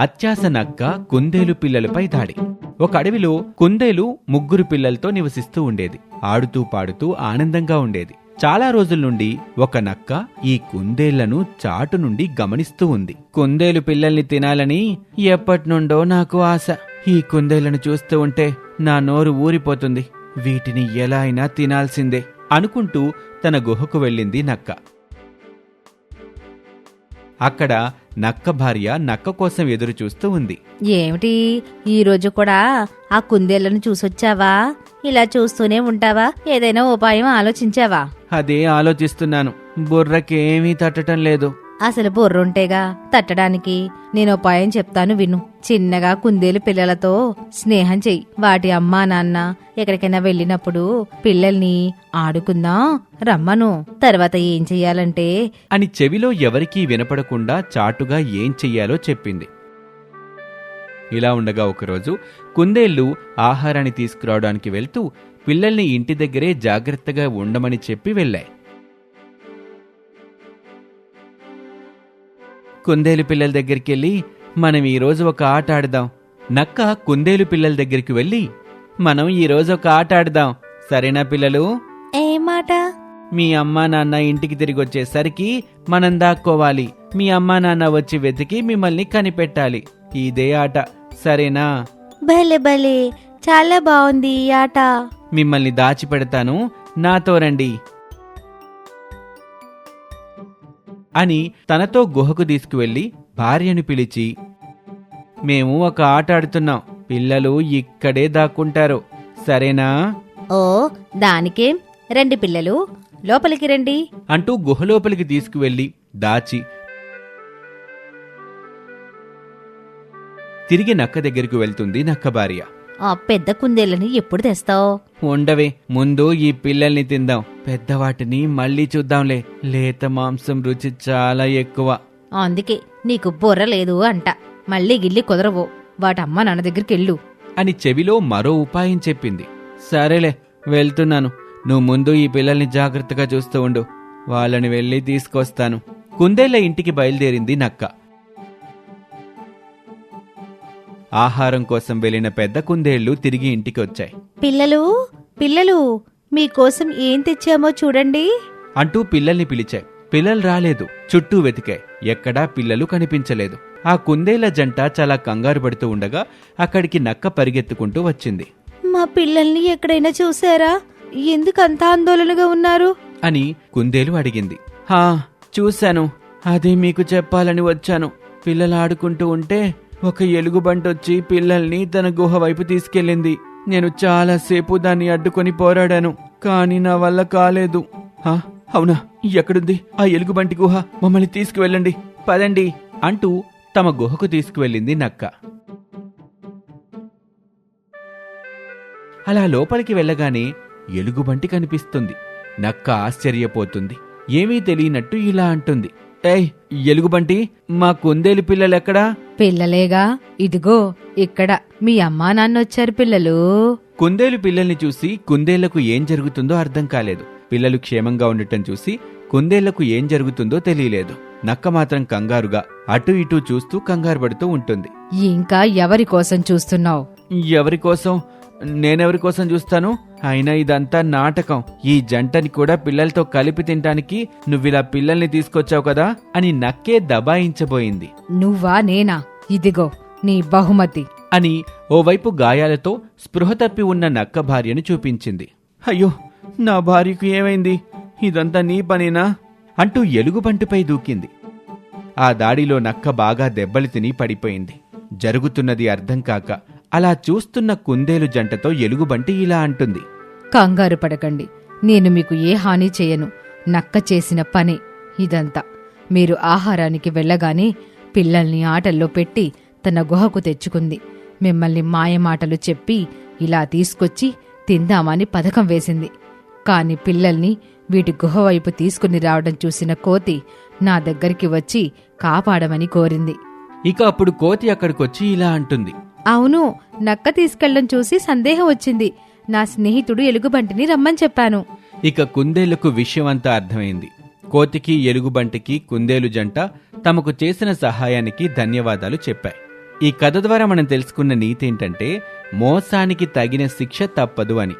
అత్యాస నక్క కుందేలు పిల్లలపై దాడి. ఒక అడవిలో కుందేలు ముగ్గురు పిల్లలతో నివసిస్తూ ఉండేది. ఆడుతూ పాడుతూ ఆనందంగా ఉండేది. చాలా రోజుల నుండి ఒక నక్క ఈ కుందేళ్ళను చాటు నుండి గమనిస్తూ ఉంది. కుందేలు పిల్లల్ని తినాలని ఎప్పటినుండో నాకు ఆశ. ఈ కుందేళ్ళను చూస్తూ ఉంటే నా నోరు ఊరిపోతుంది. వీటిని ఎలా అయినా తినాల్సిందే అనుకుంటూ తన గుహకు వెళ్ళింది నక్క. అక్కడ నక్క భార్య నక్క కోసం ఎదురు చూస్తూ ఉంది. ఏమిటి? ఈ రోజు కూడా ఆ కుందేళ్ళను చూసొచ్చావా? ఇలా చూస్తూనే ఉంటావా? ఏదైనా ఉపాయం ఆలోచించావా? అదే ఆలోచిస్తున్నాను. బుర్రకేమీ తట్టటం లేదు. అసలు బుర్రుంటేగా తట్టడానికి. నేను ఉపాయం చెప్తాను విను. చిన్నగా కుందేలు పిల్లలతో స్నేహం చెయ్యి. వాటి అమ్మా నాన్న ఎక్కడికైనా వెళ్ళినప్పుడు పిల్లల్ని ఆడుకుందాం? రమ్మను. తర్వాత ఏం చెయ్యాలంటే? అని చెవిలో ఎవరికీ వినపడకుండా చాటుగా ఏం చెయ్యాలో చెప్పింది. ఇలా ఉండగా ఒకరోజు కుందేళ్ళు ఆహారాన్ని తీసుకురావడానికి వెళ్తూ పిల్లల్ని ఇంటి దగ్గరే జాగ్రత్తగా ఉండమని చెప్పి వెళ్ళాయి. కుందేలు పిల్లల దగ్గరికి వెళ్ళి మనం ఈరోజు ఒక ఆట ఆడదాం. నక్క కుందేలు పిల్లల దగ్గరికి వెళ్ళి మనం ఈరోజు ఒక ఆట ఆడదాం. సరేనా పిల్లలు? ఏ మాట? మీ అమ్మా నాన్న ఇంటికి తిరిగి వచ్చేసరికి మనం దాక్కోవాలి. మీ అమ్మా నాన్న వచ్చి వెతికి మిమ్మల్ని కనిపెట్టాలి. ఇదే ఆట. సరేనా? భలే భలే. చాలా బాగుంది ఈ ఆట. మిమ్మల్ని దాచిపెడతాను. నాతో రండి. అని తనతో గుహకు తీసుకువెళ్ళి భార్యను పిలిచి మేము ఒక ఆట ఆడుతున్నాం. పిల్లలు ఇక్కడే దాక్కుంటారు. సరేనా? ఓ దానికేం. రండి పిల్లలు లోపలికి రండి. అంటూ గుహలోపలికి తీసుకువెళ్ళి దాచి తిరిగి నక్క దగ్గరికి వెళ్తుంది నక్క భార్య. ఆ పెద్ద కుందేళ్ళని ఎప్పుడు తెస్తావు? ఉండవే ముందు ఈ పిల్లల్ని తిందాం. పెద్దవాటిని మళ్ళీ చూద్దాంలే. లేత మాంసం రుచి చాలా ఎక్కువ. అందుకే నీకు బుర్ర లేదు అంట. మళ్ళీ గిల్లి కుదరవు. వాటమ్మ నాన్న దగ్గరికి వెళ్ళు. అని చెవిలో మరో ఉపాయం చెప్పింది. సరేలే వెళ్తున్నాను. నువ్వు ముందు ఈ పిల్లల్ని జాగ్రత్తగా చూస్తూ ఉండు. వాళ్ళని వెళ్ళి తీసుకొస్తాను. కుందేళ్ళ ఇంటికి బయలుదేరింది నక్క. ఆహారం కోసం వెళ్ళిన పెద్ద కుందేళ్ళు తిరిగి ఇంటికి వచ్చాయి పిల్లలు పిల్లలు మీకోసం ఏం తెచ్చామో చూడండి. అంటూ పిల్లల్ని పిలిచాయి. పిల్లలు రాలేదు. చుట్టూ వెతికాయి ఎక్కడా పిల్లలు కనిపించలేదు. ఆ కుందేళ్ళ జంట చాలా కంగారు పడుతూ ఉండగా అక్కడికి నక్క పరిగెత్తుకుంటూ వచ్చింది. మా పిల్లల్ని ఎక్కడైనా చూసారా ఎందుకు అంత ఆందోళనగా ఉన్నారు? అని కుందేలు అడిగింది. హా చూశాను. అదే మీకు చెప్పాలని వచ్చాను. పిల్లలు ఆడుకుంటూ ఉంటే ఒక ఎలుగుబంటొచ్చి పిల్లల్ని తన గుహ వైపు తీసుకెళ్ళింది. నేను చాలాసేపు దాన్ని అడ్డుకొని పోరాడాను కానీ నా వల్ల కాలేదు. హా అవునా? ఎక్కడుంది? ఆ ఎలుగుబంటి గుహ? మమ్మల్ని తీసుకువెళ్ళండి. పదండి అంటూ తమ గుహకు తీసుకువెళ్ళింది నక్క. అలా లోపలికి వెళ్ళగానే ఎలుగుబంటి కనిపిస్తుంది. నక్క ఆశ్చర్యపోతుంది. ఏమీ తెలియనట్టు ఇలా అంటుంది. ఏయ్ ఎలుగుబంటి మా కుందేలు పిల్లలెక్కడా? పిల్లలేగా ఇదిగో ఇక్కడ. మీ అమ్మా నాన్న వచ్చారు పిల్లలు. కుందేలు పిల్లల్ని చూసి కుందేళ్ళకు ఏం జరుగుతుందో అర్థం కాలేదు. పిల్లలు క్షేమంగా ఉండటం చూసి కుందేళ్ళకు ఏం జరుగుతుందో తెలియలేదు. నక్క మాత్రం కంగారుగా అటు ఇటు చూస్తూ కంగారు పడుతూ ఉంటుంది. ఇంకా ఎవరి కోసం చూస్తున్నావు? ఎవరి కోసం? నేనెవరి కోసం చూస్తాను? అయినా ఇదంతా నాటకం. ఈ జంటని కూడా పిల్లలతో కలిపి తినటానికి నువ్విలా పిల్లల్ని తీసుకొచ్చావు కదా? అని నక్కే దబాయించబోయింది. నువ్వా నేనా? ఇదిగో నీ బహుమతి. అని ఓవైపు గాయాలతో స్పృహ తప్పి ఉన్న నక్క భార్యను చూపించింది. అయ్యో నా భార్యకు ఏమైంది? ఇదంతా నీ పనేనా? అంటూ ఎలుగుబంటిపై దూకింది. ఆ దాడిలో నక్క బాగా దెబ్బలు తిని పడిపోయింది. జరుగుతున్నది అర్థం కాక అలా చూస్తున్న కుందేలు జంటతో ఎలుగుబంటి ఇలా అంటుంది. కంగారు పడకండి. నేను మీకు ఏ హాని చేయను. నక్క చేసిన పని ఇదంతా. మీరు ఆహారానికి వెళ్ళగానే పిల్లల్ని ఆటల్లో పెట్టి తన గుహకు తెచ్చుకుంది. మిమ్మల్ని మాయమాటలు చెప్పి ఇలా తీసుకొచ్చి తిందామని పథకం వేసింది. కాని పిల్లల్ని వీటి గుహ వైపు తీసుకుని రావడం చూసిన కోతి నా దగ్గరికి వచ్చి కాపాడమని కోరింది. ఇక అప్పుడు కోతి అక్కడికొచ్చి ఇలా అంటుంది. అవును నక్క తీసుకెళ్ళడం చూసి సందేహం వచ్చింది. నా స్నేహితుడు ఎలుగుబంటిని రమ్మని చెప్పాను. ఇక కుందేలుకు విషయమంతా అర్థమైంది. కోతికి ఎలుగుబంటికి కుందేలు జంట తమకు చేసిన సహాయానికి ధన్యవాదాలు చెప్పాయి. ఈ కథ ద్వారా మనం తెలుసుకున్న నీతి ఏంటంటే మోసానికి తగిన శిక్ష తప్పదు అని.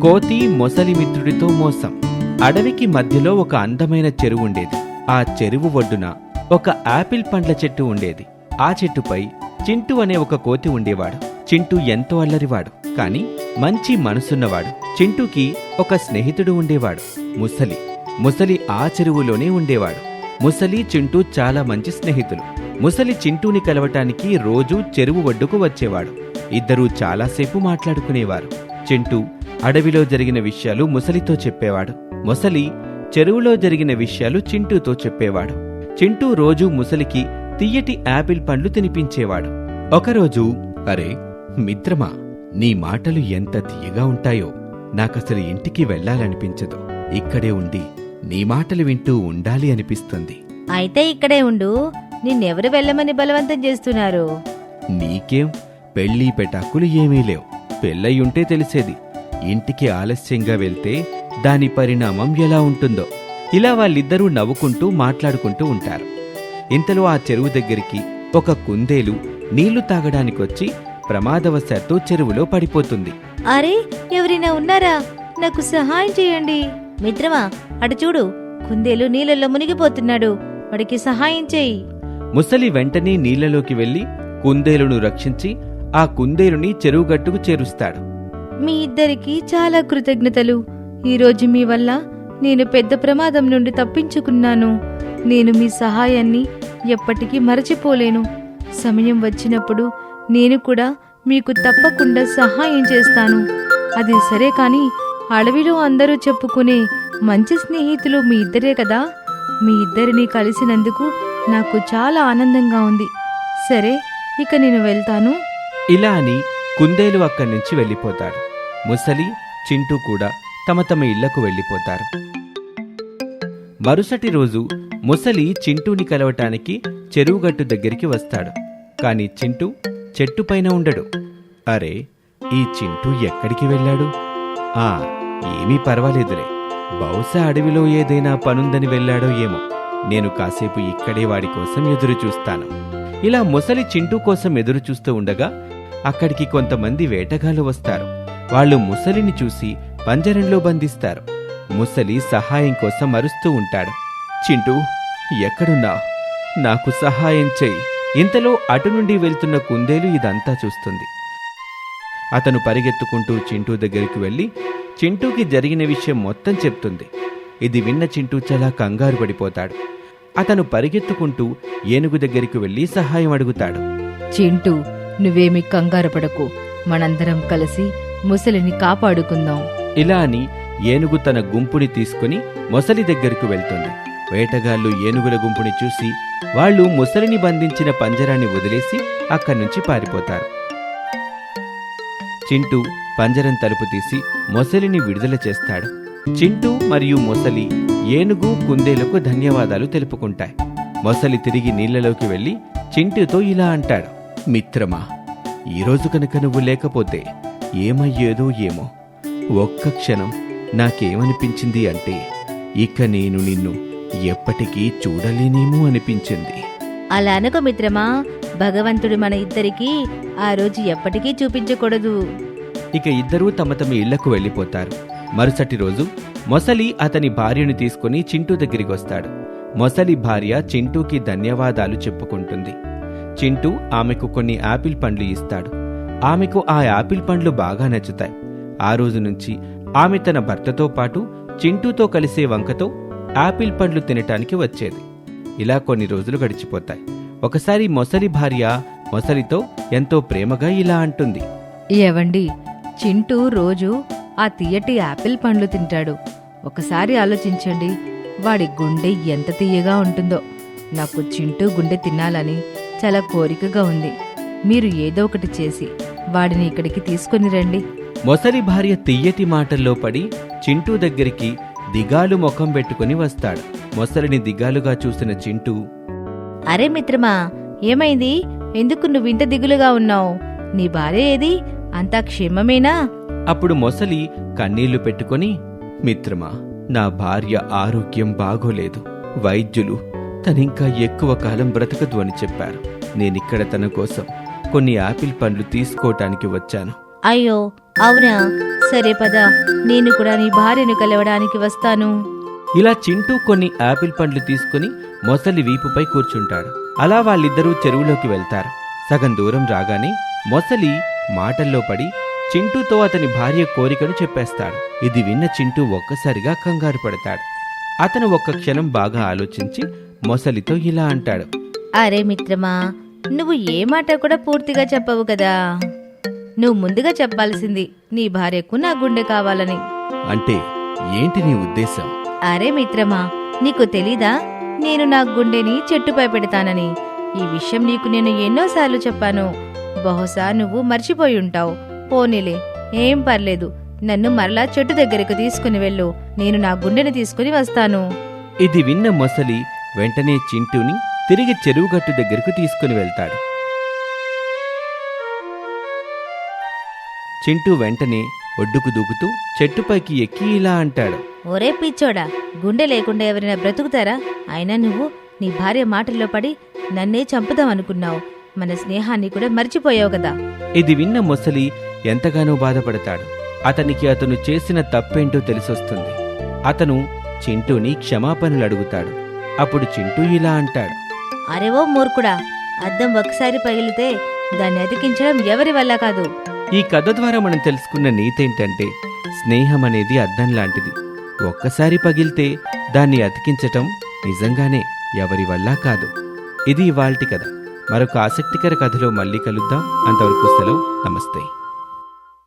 కోతి మొసలి మిత్రుడితో మోసం. అడవికి మధ్యలో ఒక అందమైన చెరువు ఉండేది. ఆ చెరువు ఒడ్డున ఒక ఆపిల్ పండ్ల చెట్టు ఉండేది. ఆ చెట్టుపై చింటూ అనే ఒక కోతి ఉండేవాడు. చింటూ ఎంతో అల్లరివాడు. కాని మంచి మనసున్నవాడు. చింటూకి ఒక స్నేహితుడు ఉండేవాడు. ముసలి. ముసలి ఆ చెరువులోనే ఉండేవాడు. ముసలి చింటూ చాలా మంచి స్నేహితులు. ముసలి చింటూని కలవటానికి రోజూ చెరువు ఒడ్డుకు వచ్చేవాడు. ఇద్దరూ చాలాసేపు మాట్లాడుకునేవారు. చింటూ అడవిలో జరిగిన విషయాలు ముసలితో చెప్పేవాడు. ముసలి చెరువులో జరిగిన విషయాలు చింటూతో చెప్పేవాడు. చింటూ రోజూ ముసలికి తియ్యటి యాపిల్ పండ్లు తినిపించేవాడు. ఒకరోజు అరే మిత్రమా నీ మాటలు ఎంత తీయగా ఉంటాయో నాకసలు ఇంటికి వెళ్ళాలనిపించదు. ఇక్కడే ఉండి నీ మాటలు వింటూ ఉండాలి అనిపిస్తుంది. అయితే ఇక్కడే ఉండు. నిన్నెవరు వెళ్ళమని బలవంతం చేస్తున్నారు? నీకేం పెళ్ళి పెటాకులు ఏమీ లేవు. పెళ్ళయ్యుంటే తెలిసేది. ఇంటికి ఆలస్యంగా వెళ్తే దాని పరిణామం ఎలా ఉంటుందో. ఇలా వాళ్ళిద్దరూ నవ్వుకుంటూ మాట్లాడుకుంటూ ఉంటారు. ఇంతలో ఆ చెరువు దగ్గరికి ఒక కుందేలు నీళ్ళు తాగడానికొచ్చి ప్రమాదవశాత్తు చెరువులో పడిపోతుంది. అరే ఎవరైనా ఉన్నారా? నాకు సహాయం చేయండి. మిత్రమా అటు చూడు. కుందేలు నీళ్ళల్లో మునిగిపోతున్నాడు. వాడికి సహాయం చేయి. ముసలి వెంటనే నీళ్ళలోకి వెళ్ళి కుందేలును రక్షించి ఆ కుందేలుని చెరువుగట్టుకు చేరుస్తాడు. మీ ఇద్దరికి చాలా కృతజ్ఞతలు. ఈరోజు మీ వల్ల నేను పెద్ద ప్రమాదం నుండి తప్పించుకున్నాను. నేను మీ సహాయాన్ని ఎప్పటికీ మరచిపోలేను. సమయం వచ్చినప్పుడు నేను కూడా మీకు తప్పకుండా సహాయం చేస్తాను. అది సరే కాని అడవిలో అందరూ చెప్పుకునే మంచి స్నేహితులు మీ ఇద్దరే కదా? మీ ఇద్దరిని కలిసినందుకు నాకు చాలా ఆనందంగా ఉంది. సరే ఇక నేను వెళ్తాను. ఇలా అని కుందేలు అక్కడి నుంచి వెళ్ళిపోతాడు ముసలి చింటూ కూడా తమ తమ ఇళ్ళకు వెళ్ళిపోతారు. మరుసటి రోజు ముసలి చింటూని కలవటానికి చెరువుగట్టు దగ్గరికి వస్తాడు. కాని చింటూ చెట్టుపైన ఉండడు. అరే ఈ చింటూ ఎక్కడికి వెళ్ళాడు? ఆ ఏమీ పర్వాలేదులే. బహుశా అడవిలో ఏదైనా పనుందని వెళ్ళాడో ఏమో. నేను కాసేపు ఇక్కడే వాడి కోసం ఎదురు చూస్తాను. ఇలా ముసలి చింటూ కోసం ఎదురు చూస్తూ ఉండగా అక్కడికి కొంతమంది వేటగాళ్ళు వస్తారు. వాళ్ళు ముసలిని చూసి పంజరంలో బంధిస్తారు. ముసలి సహాయం కోసం అరుస్తూ ఉంటాడు. చింటూ ఎక్కడున్నా? నాకు సహాయం చెయ్యి. ఇంతలో అటు నుండి వెళ్తున్న కుందేలు ఇదంతా చూస్తుంది. అతను పరిగెత్తుకుంటూ చింటూ దగ్గరికి వెళ్ళి చింటూకి జరిగిన విషయం మొత్తం చెప్తుంది. ఇది విన్న చింటూ చాలా కంగారు పడిపోతాడు. అతను పరిగెత్తుకుంటూ ఏనుగు దగ్గరికి వెళ్ళి సహాయం అడుగుతాడు. చింటూ నువ్వేమి కంగారు పడకు. మనందరం కలిసి ముసలిని కాపాడుకుందాం. ఇలా అని ఏనుగు తన గుంపుని తీసుకుని మొసలి దగ్గరకు వెళ్తుంది. వేటగాళ్ళు ఏనుగుల గుంపుని చూసి వాళ్ళు ముసలిని బంధించిన పంజరాన్ని వదిలేసి అక్కడి నుంచి పారిపోతారు. చింటూ పంజరం తలుపు తీసి మొసలిని విడుదల చేస్తాడు. చింటూ మరియు మొసలి ఏనుగు కుందేలకు ధన్యవాదాలు తెలుపుకుంటాయి. మొసలి తిరిగి నీళ్ళలోకి వెళ్ళి చింటూతో ఇలా అంటాడు. మిత్రమా ఈరోజు కనుక నువ్వు లేకపోతే ఏమయ్యేదో ఏమో. ఒక్క క్షణం నాకేమనిపించింది అంటే ఇక నేను నిన్ను ఎప్పటికీ చూడలేనేమో అనిపించింది. అలా అనుకో మిత్రమా భగవంతుడు మన ఇద్దరికి ఆ రోజు ఎప్పటికీ చూపించకూడదు. ఇక ఇద్దరూ తమ తమ ఇళ్ళకు వెళ్ళిపోతారు. మరుసటి రోజు మొసలి అతని భార్యను తీసుకుని చింటూ దగ్గరికి వస్తాడు మొసలి భార్య చింటూకి ధన్యవాదాలు చెప్పుకుంటుంది. చింటూ ఆమెకు కొన్ని యాపిల్ పండ్లు ఇస్తాడు. ఆమెకు ఆ యాపిల్ పండ్లు బాగా నచ్చుతాయి. ఆ రోజు నుంచి ఆమె తన భర్తతో పాటు చింటూతో కలిసే వంకతో యాపిల్ పండ్లు తినటానికి వచ్చేది. ఇలా కొన్ని రోజులు గడిచిపోతాయి. ఒకసారి మొసలి భార్య మొసలితో ఎంతో ప్రేమగా ఇలా అంటుంది. ఏవండి చింటూ రోజు ఆ తీయటి యాపిల్ పండ్లు తింటాడు. ఒకసారి ఆలోచించండి వాడి గుండె ఎంత తీయగా ఉంటుందో. నాకు చింటూ గుండె తినాలని చాలా కోరికగా ఉంది. మీరు ఏదో ఒకటి చేసి వాడిని ఇక్కడికి తీసుకొని రండి. మొసలి భార్య తియ్యటి మాటల్లో పడి చింటూ దగ్గరికి దిగాలు ముఖం పెట్టుకుని వస్తాడు. మొసలిని దిగాలుగా చూసిన చింటూ అరే మిత్రమా ఏమైంది? ఎందుకు నువ్వు ఇంత దిగులుగా ఉన్నావు? నీ భార్య ఏది? అంతా క్షేమమేనా? అప్పుడు మొసలి కన్నీళ్ళు పెట్టుకొని మిత్రమా నా భార్య ఆరోగ్యం బాగోలేదు. వైద్యులు తనింకా ఎక్కువ కాలం బ్రతకదు అని చెప్పారు. నేనిక్కడ తన కోసం కొన్ని యాపిల్ పండ్లు తీసుకోవటానికి వచ్చాను. అయ్యో అవునా? సరే పద. నేను కూడా నీ భార్యను కలవడానికి వస్తాను. ఇలా చింటూ కొన్ని యాపిల్ పండ్లు తీసుకుని మొసలి వీపుపై కూర్చుంటాడు. అలా వాళ్ళిద్దరూ చెరువులోకి వెళ్తారు. సగం దూరం రాగానే మొసలి మాటల్లో పడి చింటూతో అతని భార్య కోరికను చెప్పేస్తాడు. ఇది విన్న చింటూ ఒక్కసారిగా కంగారు పడతాడు. అతను ఒక్క క్షణం బాగా ఆలోచించి మొసలితో ఇలా అంటాడు. అరే మిత్రమా నువ్వు ఏ మాట కూడా పూర్తిగా చెప్పవు కదా? నువ్వు ముందుగా చెప్పాల్సింది నీ భార్యకు నా గుండె కావాలని. అంటే ఏంటి నీ ఉద్దేశం? అరే మిత్రమా నీకు తెలీదా? నేను నా గుండెని చెట్టుపై పెడతానని. ఈ విషయం నీకు నేను ఎన్నోసార్లు చెప్పాను. బహుశా నువ్వు మర్చిపోయి ఉంటావు. పోనీలే ఏం పర్లేదు. నన్ను మరలా చెట్టు దగ్గరకు తీసుకుని వెళ్ళు. నేను నా గుండెని తీసుకుని వస్తాను. ఇది విన్న మొసలి వెంటనే చింటూని తిరిగి చెరువుగట్టు దగ్గరకు తీసుకుని వెళ్తాడు. చింటూ వెంటనే ఒడ్డుకు దూకుతూ చెట్టుపైకి ఎక్కి ఇలా అంటాడు. ఒరే పిచ్చోడా గుండె లేకుండా ఎవరైనా బ్రతుకుతారా? అయినా నువ్వు నీ భార్య మాటల్లో పడి నన్నే చంపుదాం అనుకున్నావు. మన స్నేహాన్ని కూడా మర్చిపోయావు కదా. ఇది విన్న మొసలి ఎంతగానో బాధపడతాడు. అతనికి అతను చేసిన తప్పేంటో తెలిసొస్తుంది. అతను చింటూని క్షమాపణలు అడుగుతాడు. అప్పుడు చింటూ ఇలా అంటాడు. అరేవో మూర్ఖుడా అద్దం ఒకసారి పగిలితే దాన్ని అతికించడం ఎవరి వల్ల కాదు? ఈ కథ ద్వారా మనం తెలుసుకున్న నీతేంటంటే స్నేహం అనేది అద్దం లాంటిది. ఒక్కసారి పగిలితే దాన్ని అతికించటం నిజంగానే ఎవరి వల్ల కాదు. ఇది ఇవాల్టి కథ. మరొక ఆసక్తికర కథలో మళ్ళీ కలుద్దాం. అంతవరకు సెలవు. నమస్తే.